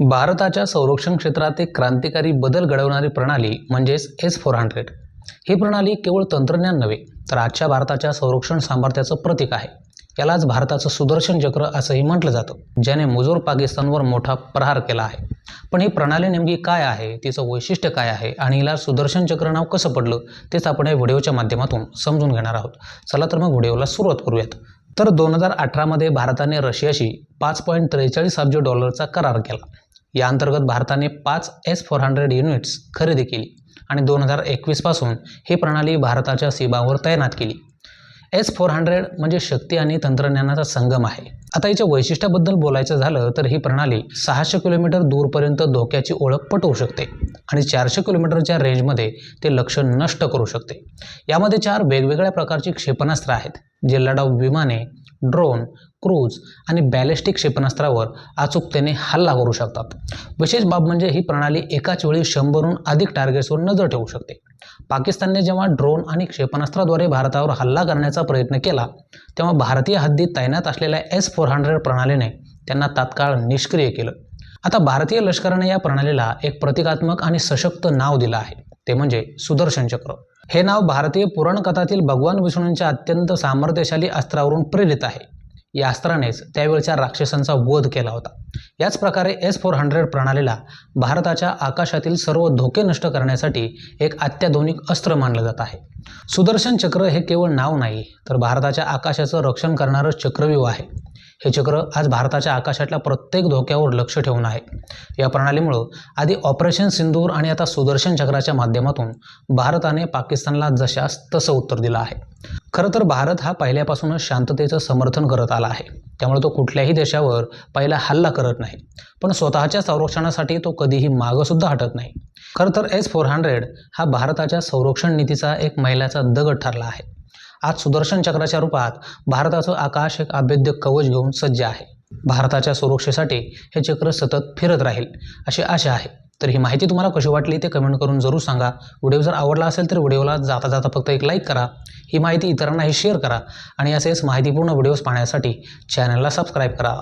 भारताच्या संरक्षण क्षेत्रात एक क्रांतिकारी बदल घडवणारी प्रणाली म्हणजेच एस फोर हंड्रेड ही प्रणाली केवळ तंत्रज्ञान नव्हे तर आजच्या भारताच्या संरक्षण सामर्थ्याचं प्रतीक आहे. यालाच भारताचं सुदर्शन चक्र असंही म्हटलं जातं ज्याने मुजोर पाकिस्तानवर मोठा प्रहार केला आहे. पण ही प्रणाली नेमकी काय आहे तिचं वैशिष्ट्य काय आहे आणि हिला सुदर्शन चक्र नाव कसं पडलं तेच आपण या व्हिडिओच्या माध्यमातून समजून घेणार आहोत. चला तर मग व्हिडिओला सुरुवात करूयात. तर दोन हजार अठरामध्ये भारताने रशियाशी पाच पॉईंट त्रेचाळीस अब्ज डॉलरचा करार केला. या अंतर्गत भारताने पाच एस फोर हंड्रेड युनिट्स खरेदी केली आणि दोन हजार एकवीसपासून ही प्रणाली भारताच्या सीमावर तैनात केली. एस फोर हंड्रेड म्हणजे शक्ती आणि तंत्रज्ञानाचा संगम आहे. आता याच्या वैशिष्ट्याबद्दल बोलायचं झालं तर ही प्रणाली सहाशे किलोमीटर दूरपर्यंत धोक्याची ओळख पटवू शकते आणि चारशे किलोमीटरच्या रेंजमध्ये ते लक्ष नष्ट करू शकते. यामध्ये चार वेगवेगळ्या प्रकारची क्षेपणास्त्र आहेत. जे लढाऊ विमाने ड्रोन क्रूज आणि बॅलिस्टिक क्षेपणास्त्रावर अचूकतेने हल्ला करू शकतात. विशेष बाब म्हणजे ही प्रणाली एकाच वेळी शंभरहून अधिक टार्गेट्सवर नजर ठेवू शकते. पाकिस्तानने जेव्हा ड्रोन आणि क्षेपणास्त्राद्वारे भारतावर हल्ला करण्याचा प्रयत्न केला तेव्हा भारतीय हद्दीत तैनात असलेल्या एस फोर हंड्रेड प्रणालीने त्यांना तात्काळ निष्क्रिय केलं. आता भारतीय लष्कराने या प्रणालीला एक प्रतिकात्मक आणि सशक्त नाव दिलं आहे. ते म्हणजे सुदर्शन चक्र. हे नाव भारतीय पुराणकथातील भगवान विष्णूंच्या अत्यंत सामर्थ्यशाली अस्त्रावरून प्रेरित आहे. या अस्त्रानेच त्यावेळच्या राक्षसांचा वध केला होता. याच प्रकारे एस फोर हंड्रेड प्रणालीला भारताच्या आकाशातील सर्व धोके नष्ट करण्यासाठी एक अत्याधुनिक अस्त्र मानलं जात आहे. सुदर्शन चक्र हे केवळ नाव नाही तर भारताच्या आकाशाचं रक्षण करणारं चक्रव्यूह आहे. हे चक्र आज भारताच्या आकाशातल्या प्रत्येक धोक्यावर लक्ष ठेवून आहे. या प्रणालीमुळं आधी ऑपरेशन सिंदूर आणि आता सुदर्शन चक्राच्या माध्यमातून भारताने पाकिस्तानला जशास तसं उत्तर दिलं आहे. खरं तर भारत हा पहिल्यापासूनच शांततेचं समर्थन करत आला आहे. त्यामुळे तो कुठल्याही देशावर पहिला हल्ला करत नाही. पण स्वतःच्या संरक्षणासाठी तो कधीही मागंसुद्धा हटत नाही. खरं तर एस फोर हंड्रेड हा भारताच्या संरक्षण नीतीचा एक मैलाचा दगड ठरला आहे. आज सुदर्शन चक्राच्या रूपात भारताचं आकाश एक अभेद्य कवच घेऊन सज्ज आहे. भारताच्या सुरक्षेसाठी हे चक्र सतत फिरत राहील अशी आशा आहे. तर ही माहिती तुम्हाला कशी वाटली ते कमेंट करून जरूर सांगा. व्हिडिओ जर आवडला असेल तर व्हिडिओला जाता जाता फक्त एक लाईक करा. ही माहिती इतरांनाही शेअर करा आणि असेच माहितीपूर्ण व्हिडिओज पाहण्यासाठी चॅनलला सबस्क्राईब करा.